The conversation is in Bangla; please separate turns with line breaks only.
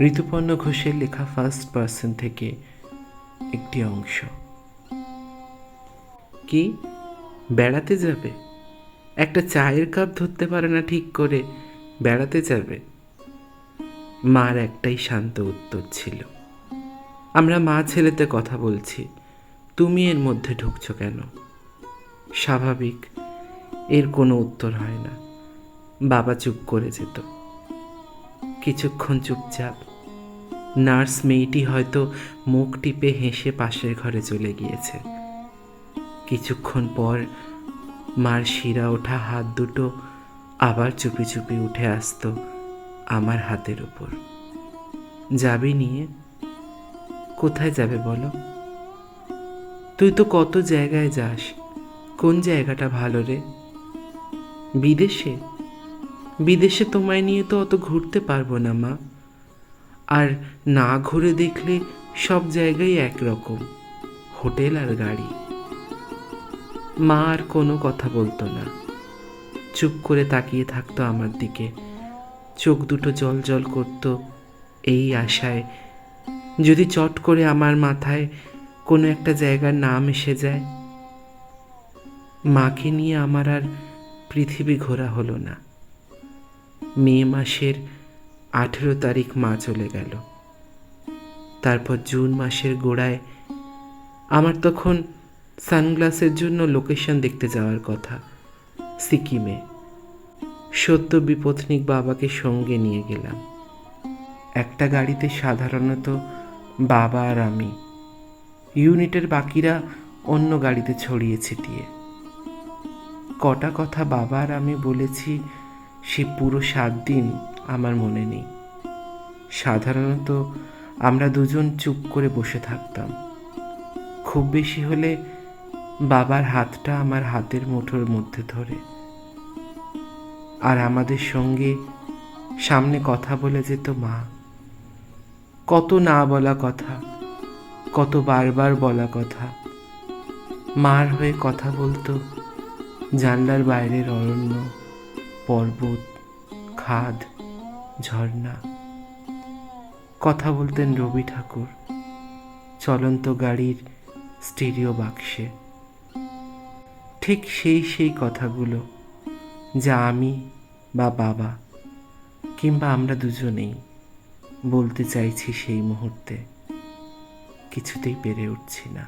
ঋতুপর্ণ ঘোষের লেখা ফার্স্ট পার্সন থেকে একটি অংশ। কি? বেড়াতে যাবে? একটা চায়ের কাপ ধরতে পারে না ঠিক করে, বেড়াতে যাবে? মার একটাই শান্ত উত্তর ছিল। আমরা মা ছেলেতে কথা বলছি, তুমি এর মধ্যে ঢুকছো কেন? স্বাভাবিক, এর কোনো উত্তর হয় না। বাবা চুপ করে যেত। কিছুক্ষণ চুপচাপ নার্স মেয়েটি হয়তো মুখ টিপে হেসে পাশের ঘরে চলে গিয়েছে। কিছুক্ষণ পর মার শিরা ওঠা হাত দুটো আবার চুপি চুপি উঠে আসতো আমার হাতের উপর। যাবি নিয়ে? কোথায় যাবে বলো? তুই তো কত জায়গায় যাস। কোন জায়গাটা ভালো রে? বিদেশে? বিদেশে তোমায় নিয়ে তো অত ঘুরতে পারব না মা। আর না ঘুরে দেখলে সব জায়গায় একরকম, হোটেল আর গাড়ি। মা আর কোনো কথা বলতো না। চুপ করে তাকিয়ে থাকতো আমার দিকে। চোখ দুটো জল জল করতো এই আশায়। যদি চট করে আমার মাথায় কোনো একটা জায়গার নাম এসে যায়, মাকে নিয়ে আমার আর পৃথিবী ঘোরা হলো না। মে মাসের আঠেরো তারিখ মা চলে গেল। তারপর জুন মাসের গোড়ায় আমার তখন সানগ্লাসের জন্য লোকেশন দেখতে যাওয়ার কথা, সিকিমে। সত্য বিপত্নিক বাবাকে সঙ্গে নিয়ে গেলাম। একটা গাড়িতে সাধারণত বাবা আর আমি। ইউনিটের বাকিরা অন্য গাড়িতে ছড়িয়ে ছিটিয়ে। কটা কথা বাবা আর আমি বলেছি, সে পুরো সাত দিন আমার মনে নেই। সাধারণত আমরা দুজন চুপ করে বসে থাকতাম। খুব বেশি হলে বাবার হাতটা আমার হাতের মুঠোর মধ্যে ধরে। আর আমাদের সঙ্গে সামনে কথা বলে যেত মা। কত না বলা কথা, কত বারবার বলা কথা। মার হয়ে কথা বলতো জানলার বাইরের অরণ্য, পর্বত, খাদ। ঝর্ণা। কথা বলতেন রবি ঠাকুর, চলন্ত গাড়ির স্টিরিও বাক্সে। ঠিক সেই সেই কথাগুলো যা আমি বা বাবা কিংবা আমরা দুজনেই বলতে চাইছি সেই মুহূর্তে কিছুতেই পেরে উঠছি না।